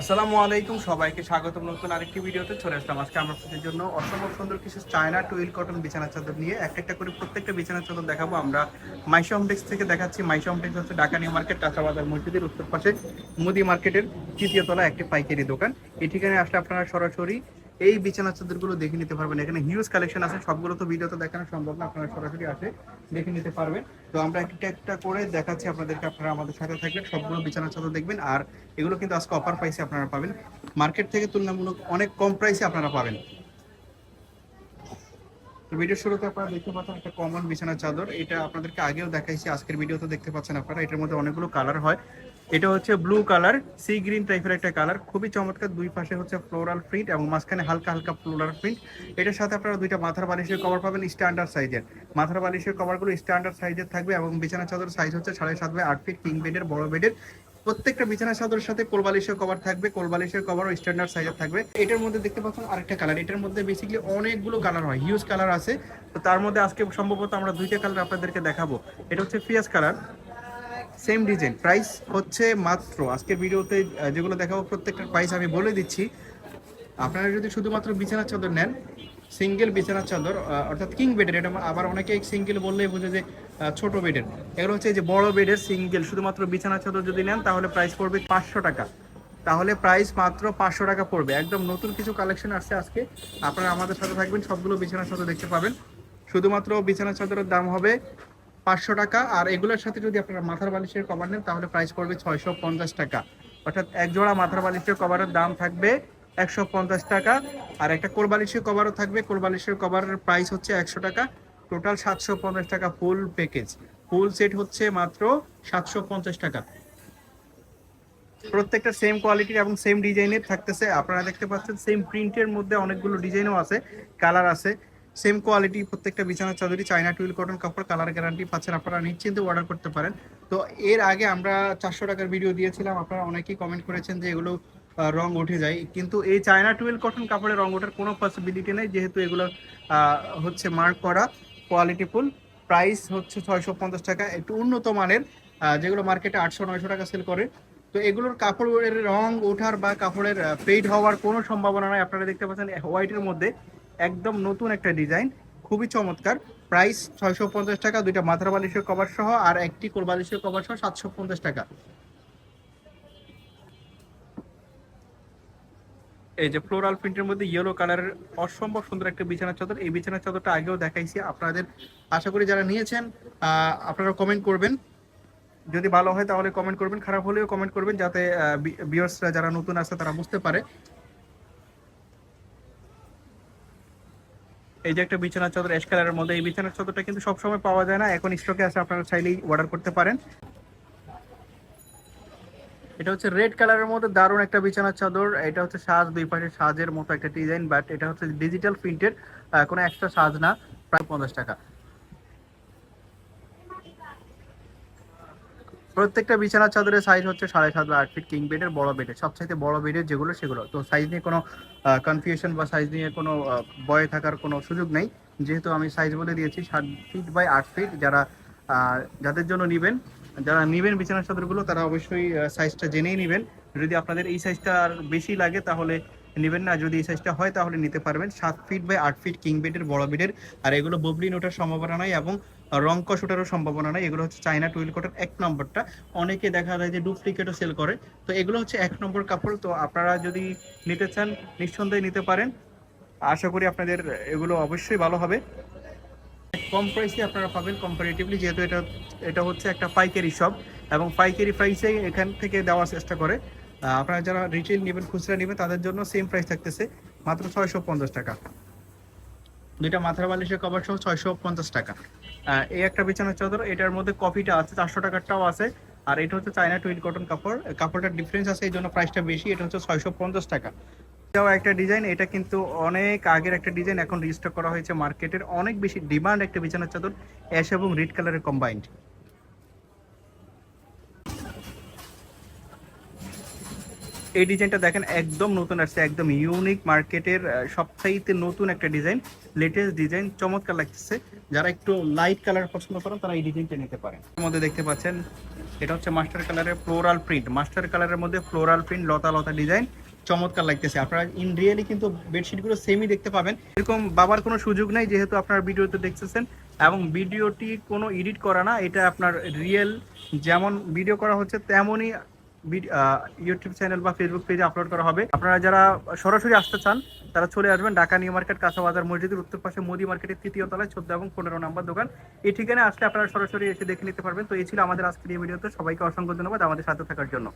আসসালামু আলাইকুম সবাইকে, স্বাগতম নতুন আরেকটি ভিডিওতে চলে আসলাম। আজকে আমরা জন্য অসম্ভব সুন্দর কিছু চায়না টুইল কটন বিছানা চাদর নিয়ে একটা একটা করে প্রত্যেকটা বিছানা চাদর দেখাবো। আমরা মাইশো হোমটেক্স থেকে দেখাচ্ছি। মাইশো হোমটেক্স হচ্ছে ঢাকা নিউ মার্কেট বাজার মসজিদের উত্তর পাশে। মুদি মার্কেটের তৃতীয় তলা একটি পাইকারি দোকান। এই আসলে আপনারা সরাসরি এই বিছানা চাদরগুলো দেখে নিতে পারবেন। এখানে হিউজ কালেকশন আছে, সবগুলো তো ভিডিওতে দেখানো সম্ভব না, আপনারা সরাসরি আসে দেখে নিতে পারবেন। তো আমরা একটা একটা করে দেখাচ্ছি আপনাদেরকে, আপনারা আমাদের সাথে থাকবেন, সবগুলো বিছানা চাদর দেখবেন, আর এগুলো কিন্তু আজকে অফার প্রাইসে আপনারা পাবেন। মার্কেট থেকে তুলনামূলক অনেক কম প্রাইসে আপনারা পাবেন। তো ভিডিওর শুরুতে আপনারা দেখতে পাচ্ছেন একটা কমন বিছানার চাদর। এটা আপনাদেরকে আগেও দেখাইছি, আজকের ভিডিওতে দেখতে পাচ্ছেন আপনারা। এটার মধ্যে অনেকগুলো কালার হয়। এটা হচ্ছে ব্লু কালার সি গ্রিন টাইপের একটা কালার খুবই চমৎকার। দুই পাশে হচ্ছে ফ্লোরাল প্রিন্ট এবং মাঝখানে হালকা হালকা ফ্লোরাল প্রিন্ট এটার সাথে আপনারা দুইটা মাথার বালিশের কভার পাবেন স্ট্যান্ডার্ড সাইজের মাথার বালিশের কভারগুলো স্ট্যান্ডার্ড সাইজের থাকবে এবং বিছানা চাদর সাইজ হচ্ছে সাড়ে সাত বাই আট ফিট কিং বেডের বড় বেডের প্রত্যেকটা বিছানা চাদরের সাথে কোলবালিশের কভার থাকবে, কোলবালিশের কভারও স্ট্যান্ডার্ড সাইজের থাকবে। এটার মধ্যে দেখতে পাচ্ছেন আরেকটা কালার এটার মধ্যে বেসিক্যালি অনেকগুলো কালার হয় হিউজ কালার আছে। তো তার মধ্যে আজকে সম্ভবত আমরা দুইটা কালার আপনাদেরকে দেখাবো। এটা হচ্ছে পিয়াজ কালার সেম ডিজাইন প্রাইস হচ্ছে মাত্র, আজকের ভিডিওতে যেগুলো দেখাবো প্রত্যেকটার প্রাইস আমি বলে দিচ্ছি। আপনারা যদি শুধুমাত্র বিছানার চাদর নেন সিঙ্গেল বিছানার চাদর অর্থাৎ কিং বেডের, এটা আবার অনেকে সিঙ্গেল বললেই বোঝে যে ছোট বেডের। এগুলো হচ্ছে যে বড় বেডের সিঙ্গেল, শুধুমাত্র বিছানার চাদর যদি নেন, তাহলে প্রাইস পড়বে পাঁচশো টাকা। তাহলে প্রাইস মাত্র পাঁচশো টাকা পড়বে। একদম নতুন কিছু কালেকশন আসছে আজকে। আপনারা আমাদের সাথে থাকবেন, সবগুলো বিছানার চাদর দেখতে পাবেন। শুধুমাত্র বিছানার চাদরের দাম হবে পাঁচশো টাকা, আর এগুলোর সাথে যদি আপনারা মাথার বালিশের কভার নেন, তাহলে প্রাইস পড়বে ছয়শো পঞ্চাশ টাকা। অর্থাৎ এক জোড়া মাথার বালিশের কভারের দাম থাকবে একশো পঞ্চাশ টাকা। আর একটা কোরবালিশের কভারও থাকবে। কোরবালিশের কভারের প্রাইস হচ্ছে একশো টাকা। টোটাল সাতশো পঞ্চাশ টাকা ফুল প্যাকেজ ফুল সেট হচ্ছে মাত্র সাতশো পঞ্চাশ টাকা। প্রত্যেকটা সেম কোয়ালিটির এবং সেম ডিজাইনের থাকতেছে। আপনারা দেখতে পাচ্ছেন সেম প্রিন্টের মধ্যে অনেকগুলো ডিজাইনও আছে কালার আছে। সেম কোয়ালিটি প্রত্যেকটা বিছানার চাদরই চায়না টুইল কটন কাপড় কালার গ্যারান্টি পাচ্ছেন। আপনারা নিশ্চিন্তে অর্ডার করতে পারেন। তো এর আগে আমরা চারশো টাকার ভিডিও দিয়েছিলাম। আপনারা অনেকেই কমেন্ট করেছেন যে এগুলো রং উঠে যায়। কিন্তু এই চায়না টুয়েল কটন কাপড়ের রং ওঠার কোনো পসিবিলিটি নেই। যেহেতু এগুলো হচ্ছে মার্ক করা কোয়ালিটি ফুল প্রাইস হচ্ছে ছয়শো পঞ্চাশ টাকা। একটু উন্নত মানের যেগুলো মার্কেটে আটশো, নয়শো টাকা সেল করে। তো এগুলোর কাপড়ের রং ওঠার বা কাপড়ের পেইড হওয়ার কোনো সম্ভাবনা নাই। আপনারা দেখতে পাচ্ছেন হোয়াইটের মধ্যে একদম নতুন একটা ডিজাইন খুবই চমৎকার। প্রাইস ছয়শো পঞ্চাশ টাকা, দুইটা মাথার বালিশের কভার সহ আর একটি কোল বালিশের কভার সহ সাতশো পঞ্চাশ টাকা। এই যে ফ্লোরাল প্রিন্টের মধ্যে ইয়েলো কালারের অসম্ভব সুন্দর একটা বিছানার চাদর। এই বিছানার চাদরটা আগেও দেখাইছি, আপনাদের আশা করি যারা নিয়েছেন আপনারা কমেন্ট করবেন। যদি ভালো হয় তাহলে কমেন্ট করবেন, খারাপ হলেও কমেন্ট করবেন, যাতে ভিউয়ার্সরা যারা নতুন আছে তারা বুঝতে পারে। এই যে একটা বিছানার চাদর অ্যাশ কালারের মধ্যে, এই বিছানার চাদরটা কিন্তু সবসময় পাওয়া যায় না। এখন স্টকে আছে, আপনারা চাইলেই অর্ডার করতে পারেন। এটা হচ্ছে রেড কালারের মধ্যে দারুণ একটা বিছানার চাদর, এটা হচ্ছে সাজ, দুই পাশে সাজের মতো একটা ডিজাইন বাট এটা হচ্ছে ডিজিটাল প্রিন্টের কোনো এক্সট্রা সাজ না, প্রায় পঞ্চাশ টাকা। প্রত্যেকটা বিছানার চাদরের সাইজ হচ্ছে সাড়ে সাত বা আট ফিট কিং বেডের বড় বেডের সবচাইতে বড় বেডের যেগুলো, সেগুলো। তো সাইজ নিয়ে কোনো কনফিউশন বা সাইজ নিয়ে কোনো ভয় থাকার কোনো সুযোগ নেই। যেহেতু আমি সাইজ বলে দিয়েছি সাত ফিট বাই আট ফিট যারা যাদের জন্য নেবেন যারা নেবেন বিছানার চাদরগুলো, তারা অবশ্যই সাইজটা জেনেই নেবেন। যদি আপনাদের এই সাইজটা আর বেশি লাগে, তাহলে নেবেন না। যদি এই সাইজটা হয়, তাহলে নিতে পারবেন। সাত ফিট বাই আট ফিট কিং বেডের বড় বেডের আর এগুলো ববলিন ওঠার সম্ভাবনা নয় এবং রংকশ ওঠারও সম্ভাবনা নয় এগুলো হচ্ছে চাইনা টুইল কোটের এক নম্বরটা। অনেকে দেখা যায় যে ডুপ্লিকেটও সেল করে। তো এগুলো হচ্ছে এক নম্বর কাপড় তো আপনারা যদি নিতে চান, নিঃসন্দেহে নিতে পারেন। আশা করি আপনাদের এগুলো অবশ্যই ভালো হবে। কম প্রাইসে আপনারা পাবেন কম্পারেটিভলি যেহেতু এটা এটা হচ্ছে একটা পাইকারি শপ এবং পাইকারি প্রাইসে এখান থেকে দেওয়ার চেষ্টা করে। আপনারা যারা রিটেল নেবেন, খুচরা নেবেন, তাদের জন্য সেম প্রাইস থাকতেছে মাত্র ছয়শো পঞ্চাশ টাকা। দুইটা মাথার বালিশের কভার সহ ছয়শো পঞ্চাশ টাকা। এই একটা বিছানার চাদর, এটার মধ্যে কপিটা আছে, চারশো টাকারটাও আছে। আর এটা হচ্ছে চায়না টুইল কটন কাপড়। কাপড়টার ডিফারেন্স আছে, এই জন্য প্রাইসটা বেশি, এটা হচ্ছে ছয়শো পঞ্চাশ টাকা। এটাও একটা ডিজাইন এটা কিন্তু অনেক আগের একটা ডিজাইন এখন রিস্টক করা হয়েছে মার্কেটের অনেক বেশি ডিমান্ড একটা বিছানার চাদর অ্যাশ এবং রেড কালারের কম্বাইন্ড এই ডিজাইনটা দেখেন, একদম নতুন আসছে, একদম ইউনিক মার্কেটের সবচাইতে নতুন একটা ডিজাইন লেটেস্ট ডিজাইন চমৎকার লাগতেছে। যারা একটু লাইট কালার পছন্দ করেন, তারা এই ডিজাইনটা নিতে পারেন। এর মধ্যে দেখতে পাচ্ছেন, এটা হচ্ছে মাস্টার কালারের ফ্লোরাল প্রিন্ট মাস্টার কালারের মধ্যে ফ্লোরাল প্রিন্ট লতা লতা ডিজাইন চমৎকার লাগতেছে। আপনারা ইন রিয়েলি কিন্তু বেডশিটগুলো সেমই দেখতে পাবেন। এরকম বাবার কোনো সুযোগ নাই, যেহেতু আপনার ভিডিওতে দেখতেছেন। এবং ভিডিওটি কোনো এডিট করা না, এটা আপনার রিয়েল যেমন ভিডিও করা হচ্ছে, তেমনই ইউটিউব চ্যানেল বা ফেসবুক পেজে আপলোড করা হবে। আপনারা যারা সরাসরি আসতে চান, তারা চলে আসবেন ঢাকা নিউ মার্কেট কাঁচা বাজার মসজিদের উত্তর পাশে মোদি মার্কেটের তৃতীয় তলায় চোদ্দ এবং পনেরো নম্বর দোকান। এই ঠিকানায় আসলে আপনারা সরাসরি এসে দেখে নিতে পারবেন। তো এই ছিল আমাদের আজকের এই ভিডিওতে। সবাইকে অসংখ্য ধন্যবাদ আমাদের সাথে থাকার জন্য।